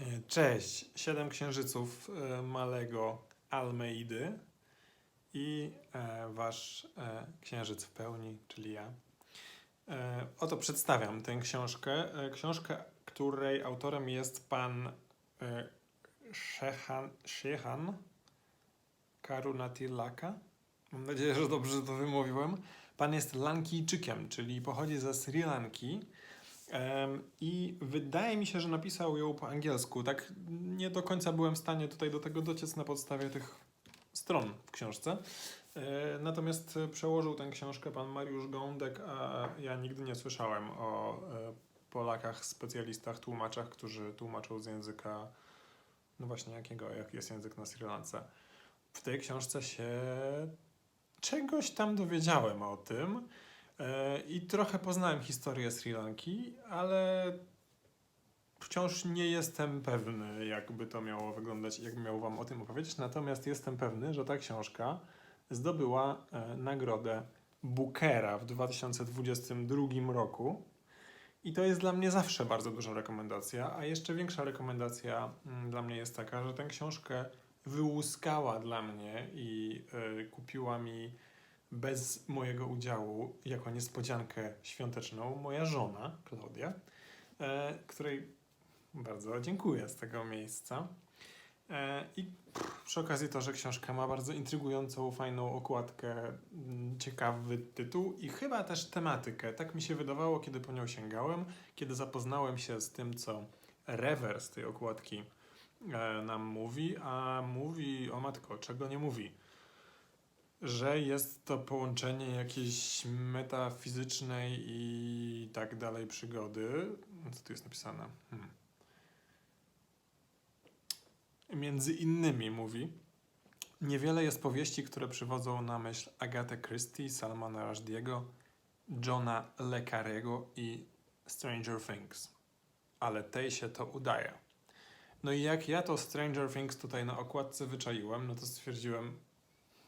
E, Cześć, Siedem Księżyców e, Malego Almeidy i e, wasz księżyc w pełni, czyli ja. Oto przedstawiam tę książkę. Książkę, której autorem jest pan Shehan, Shehan Karunatilaka. Mam nadzieję, że dobrze to wymówiłem. Pan jest Lankijczykiem, czyli pochodzi ze Sri Lanki. I wydaje mi się, że napisał ją po angielsku. Tak nie do końca byłem w stanie tutaj do tego dociec na podstawie tych stron w książce. E, Natomiast przełożył tę książkę pan Mariusz Gądek, a ja nigdy nie słyszałem o e, Polakach, specjalistach, tłumaczach, którzy tłumaczą z języka, no właśnie jakiego, jak jest język na Sri Lance. W tej książce się czegoś tam dowiedziałem o tym. E, I trochę poznałem historię Sri Lanki, ale wciąż nie jestem pewny, jakby to miało wyglądać i jakbym miał Wam o tym opowiedzieć. Natomiast jestem pewny, że ta książka zdobyła e, nagrodę Bookera w 2022 roku. I to jest dla mnie zawsze bardzo duża rekomendacja, a jeszcze większa rekomendacja mm, dla mnie jest taka, że tę książkę wyłuskała dla mnie i e, kupiła mi bez mojego udziału jako niespodziankę świąteczną moja żona, Klaudia, e, której bardzo dziękuję z tego miejsca. E, I przy okazji to, że książka ma bardzo intrygującą, fajną okładkę, mm, ciekawy tytuł i chyba też tematykę. Tak mi się wydawało, kiedy po nią sięgałem, kiedy zapoznałem się z tym, co rewers tej okładki e, nam mówi, a mówi, o matko, czego nie mówi? Że jest to połączenie jakiejś metafizycznej i tak dalej przygody. Co tu jest napisane? Hmm. Między innymi mówi, niewiele jest powieści, które przywodzą na myśl Agatę Christie, Salmana Rushdie'ego, Johna Le Carrego i Stranger Things. Ale tej się to udaje. No i jak ja to Stranger Things tutaj na okładce wyczaiłem, no to stwierdziłem,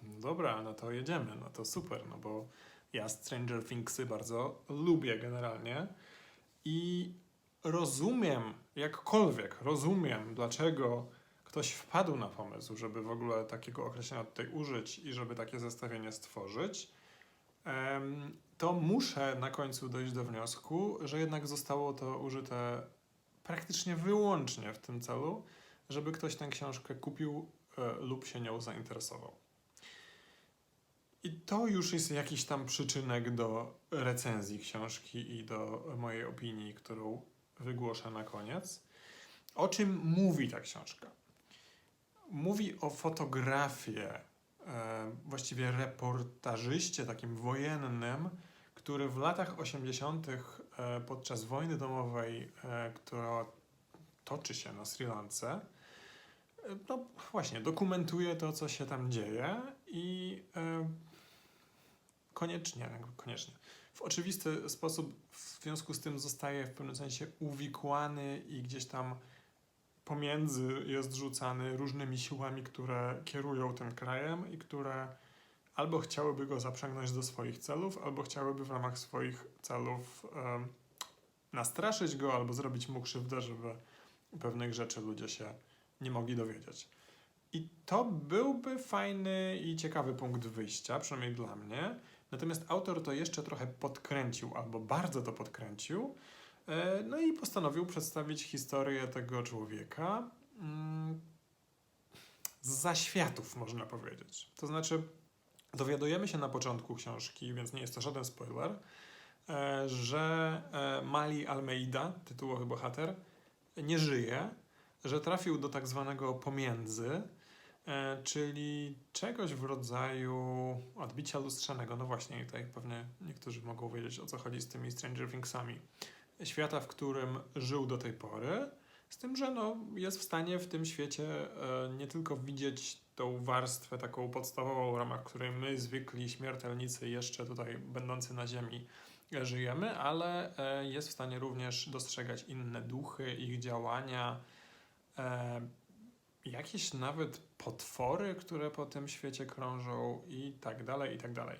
Dobra, no to jedziemy, no to super, no bo ja Stranger Thingsy bardzo lubię generalnie i rozumiem, jakkolwiek rozumiem, dlaczego ktoś wpadł na pomysł, żeby w ogóle takiego określenia tutaj użyć i żeby takie zestawienie stworzyć, to muszę na końcu dojść do wniosku, że jednak zostało to użyte praktycznie wyłącznie w tym celu, żeby ktoś tę książkę kupił e, lub się nią zainteresował. I to już jest jakiś tam przyczynek do recenzji książki i do mojej opinii, którą wygłoszę na koniec. O czym mówi ta książka? Mówi o fotografie, właściwie reportażyście takim wojennym, który w latach 80. E, podczas wojny domowej, e, która toczy się na Sri Lance, e, no właśnie, dokumentuje to, co się tam dzieje i koniecznie, koniecznie. W oczywisty sposób w związku z tym zostaje w pewnym sensie uwikłany i gdzieś tam pomiędzy jest rzucany różnymi siłami, które kierują tym krajem i które albo chciałyby go zaprzęgnąć do swoich celów, albo chciałyby w ramach swoich celów nastraszyć go, albo zrobić mu krzywdę, żeby pewnych rzeczy ludzie się nie mogli dowiedzieć. I to byłby fajny i ciekawy punkt wyjścia, przynajmniej dla mnie. Natomiast autor to jeszcze trochę podkręcił, albo bardzo to podkręcił. e, No i postanowił przedstawić historię tego człowieka mm, z zaświatów, można powiedzieć. To znaczy, dowiadujemy się na początku książki, więc nie jest to żaden spoiler, e, że e, Mali Almeida, tytułowy bohater, nie żyje, że trafił do tak zwanego pomiędzy, czyli czegoś w rodzaju odbicia lustrzanego. No właśnie, tutaj pewnie niektórzy mogą wiedzieć o co chodzi z tymi Stranger Thingsami. Świata, w którym żył do tej pory, z tym, że no, jest w stanie w tym świecie e, nie tylko widzieć tą warstwę taką podstawową, w ramach której my, zwykli śmiertelnicy, jeszcze tutaj będący na Ziemi, e, żyjemy, ale e, jest w stanie również dostrzegać inne duchy, ich działania, e, jakieś nawet potwory, które po tym świecie krążą i tak dalej, i tak dalej.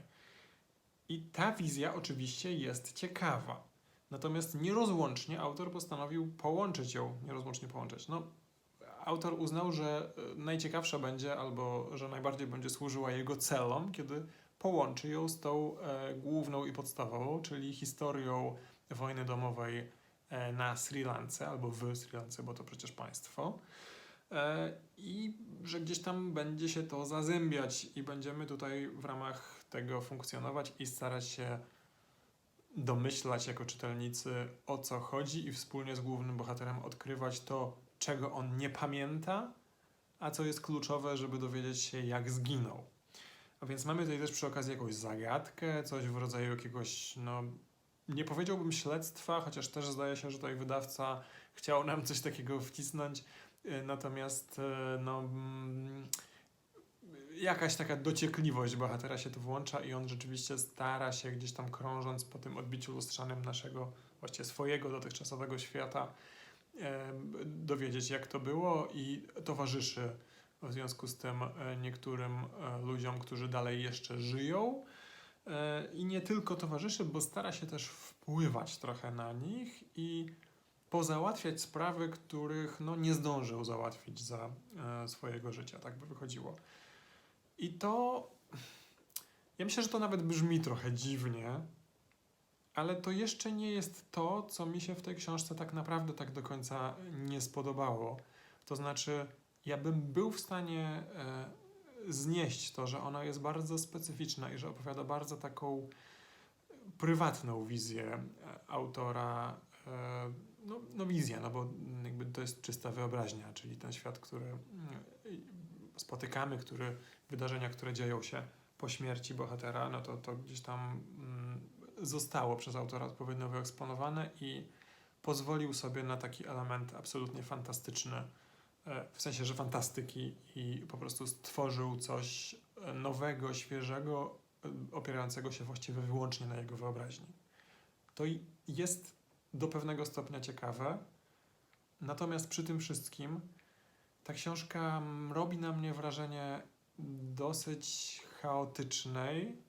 I ta wizja oczywiście jest ciekawa. Natomiast nierozłącznie autor postanowił połączyć ją, nierozłącznie połączyć. No, autor uznał, że e, najciekawsza będzie, albo że najbardziej będzie służyła jego celom, kiedy połączy ją z tą e, główną i podstawową, czyli historią wojny domowej e, na Sri Lance, albo w Sri Lance, bo to przecież państwo. E, I że gdzieś tam będzie się to zazębiać i będziemy tutaj w ramach tego funkcjonować i starać się domyślać jako czytelnicy o co chodzi i wspólnie z głównym bohaterem odkrywać to, czego on nie pamięta, a co jest kluczowe, żeby dowiedzieć się, jak zginął. A więc mamy tutaj też przy okazji jakąś zagadkę, coś w rodzaju jakiegoś, no, nie powiedziałbym śledztwa, chociaż też zdaje się, że tutaj wydawca chciał nam coś takiego wcisnąć. E, Natomiast, e, no, mm, jakaś taka dociekliwość bohatera się tu włącza i on rzeczywiście stara się gdzieś tam krążąc po tym odbiciu lustrzanym naszego, właściwie swojego dotychczasowego świata, e, dowiedzieć jak to było i towarzyszy w związku z tym niektórym ludziom, którzy dalej jeszcze żyją. I nie tylko towarzyszy, bo stara się też wpływać trochę na nich i pozałatwiać sprawy, których no, nie zdążył załatwić za e, swojego życia. Tak by wychodziło. I to. Ja myślę, że to nawet brzmi trochę dziwnie, ale to jeszcze nie jest to, co mi się w tej książce tak naprawdę tak do końca nie spodobało. To znaczy, ja bym był w stanie e, znieść to, że ona jest bardzo specyficzna i że opowiada bardzo taką prywatną wizję e, autora. E, no, no wizję, no bo jakby to jest czysta wyobraźnia, czyli ten świat, który mm, spotykamy, który, wydarzenia, które dzieją się po śmierci bohatera, no to, to gdzieś tam mm, zostało przez autora odpowiednio wyeksponowane i pozwolił sobie na taki element absolutnie fantastyczny, e, w sensie, że fantastyki i po prostu stworzył coś e, nowego, świeżego, e, opierającego się właściwie wyłącznie na jego wyobraźni. To jest do pewnego stopnia ciekawe, natomiast przy tym wszystkim ta książka robi na mnie wrażenie dosyć chaotycznej.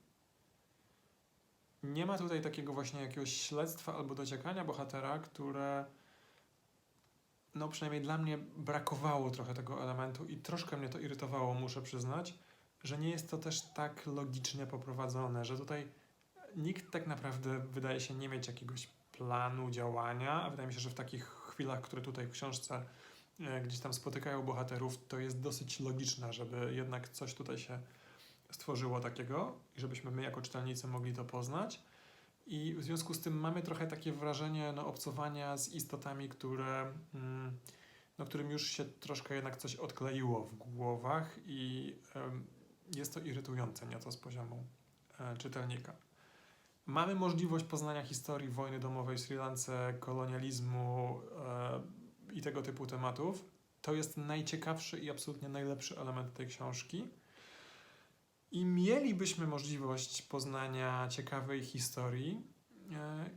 Nie ma tutaj takiego właśnie jakiegoś śledztwa albo dociekania bohatera, które no przynajmniej dla mnie brakowało trochę tego elementu i troszkę mnie to irytowało, muszę przyznać, że nie jest to też tak logicznie poprowadzone, że tutaj nikt tak naprawdę wydaje się nie mieć jakiegoś planu działania, a wydaje mi się, że w takich chwilach, które tutaj w książce e, gdzieś tam spotykają bohaterów, to jest dosyć logiczne, żeby jednak coś tutaj się stworzyło takiego i żebyśmy my jako czytelnicy mogli to poznać. I w związku z tym mamy trochę takie wrażenie no, obcowania z istotami, które, mm, no, którym już się troszkę jednak coś odkleiło w głowach i jest to irytujące nieco z poziomu e, czytelnika. Mamy możliwość poznania historii wojny domowej w Sri Lance, kolonializmu e, i tego typu tematów. To jest najciekawszy i absolutnie najlepszy element tej książki. I mielibyśmy możliwość poznania ciekawej historii. E,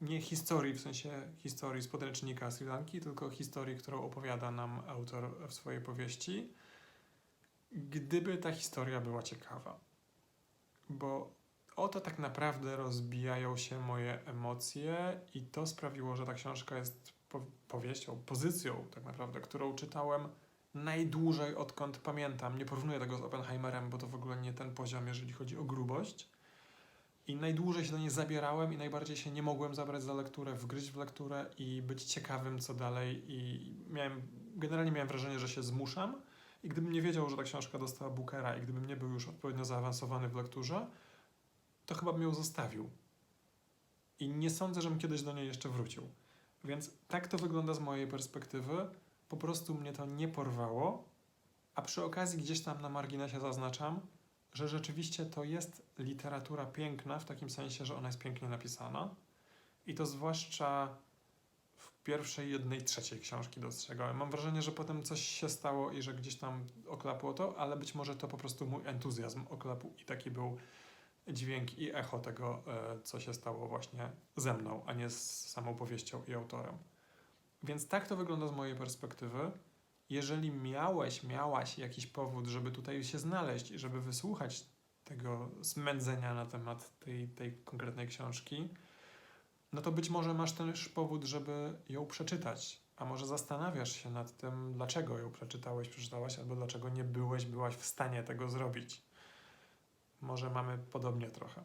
nie historii w sensie historii z podręcznika Sri Lanki, tylko historii, którą opowiada nam autor w swojej powieści, gdyby ta historia była ciekawa. Bo oto tak naprawdę rozbijają się moje emocje i to sprawiło, że ta książka jest po powieścią, pozycją tak naprawdę, którą czytałem najdłużej odkąd pamiętam. Nie porównuję tego z Oppenheimerem, bo to w ogóle nie ten poziom, jeżeli chodzi o grubość. I najdłużej się do niej zabierałem i najbardziej się nie mogłem zabrać za lekturę, wgryźć w lekturę i być ciekawym, co dalej. I miałem, generalnie miałem wrażenie, że się zmuszam. I gdybym nie wiedział, że ta książka dostała Bookera i gdybym nie był już odpowiednio zaawansowany w lekturze, to chyba bym ją zostawił. I nie sądzę, żebym kiedyś do niej jeszcze wrócił. Więc tak to wygląda z mojej perspektywy. Po prostu mnie to nie porwało, a przy okazji gdzieś tam na marginesie zaznaczam, że rzeczywiście to jest literatura piękna, w takim sensie, że ona jest pięknie napisana. I to zwłaszcza w pierwszej jednej trzeciej książki dostrzegałem. Mam wrażenie, że potem coś się stało i że gdzieś tam oklapło to, ale być może to po prostu mój entuzjazm oklapł i taki był dźwięk i echo tego, e, co się stało właśnie ze mną, a nie z samą powieścią i autorem. Więc tak to wygląda z mojej perspektywy. Jeżeli miałeś, miałaś jakiś powód, żeby tutaj się znaleźć i żeby wysłuchać tego smędzenia na temat tej, tej konkretnej książki, no to być może masz też powód, żeby ją przeczytać. A może zastanawiasz się nad tym, dlaczego ją przeczytałeś, przeczytałaś, albo dlaczego nie byłeś, byłaś w stanie tego zrobić. Może mamy podobnie trochę.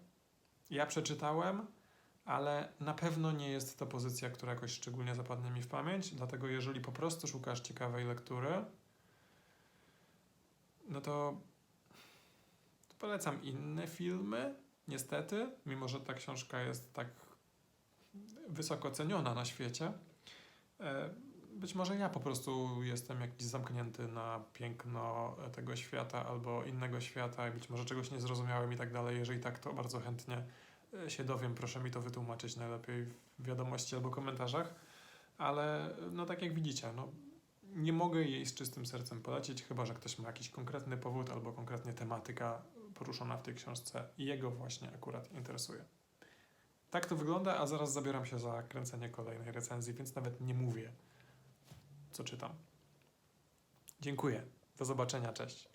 Ja przeczytałem, ale na pewno nie jest to pozycja, która jakoś szczególnie zapadnie mi w pamięć, dlatego jeżeli po prostu szukasz ciekawej lektury, no to polecam inne filmy, niestety, mimo że ta książka jest tak wysoko ceniona na świecie. E, Być może ja po prostu jestem jakiś zamknięty na piękno tego świata albo innego świata i być może czegoś nie zrozumiałem i tak dalej. Jeżeli tak, to bardzo chętnie e, się dowiem. Proszę mi to wytłumaczyć najlepiej w wiadomości albo komentarzach. Ale no tak jak widzicie, no, nie mogę jej z czystym sercem polecić, chyba że ktoś ma jakiś konkretny powód albo konkretnie tematyka poruszona w tej książce i jego właśnie akurat interesuje. Tak to wygląda, a zaraz zabieram się za kręcenie kolejnej recenzji, więc nawet nie mówię, co czytam. Dziękuję. Do zobaczenia, cześć.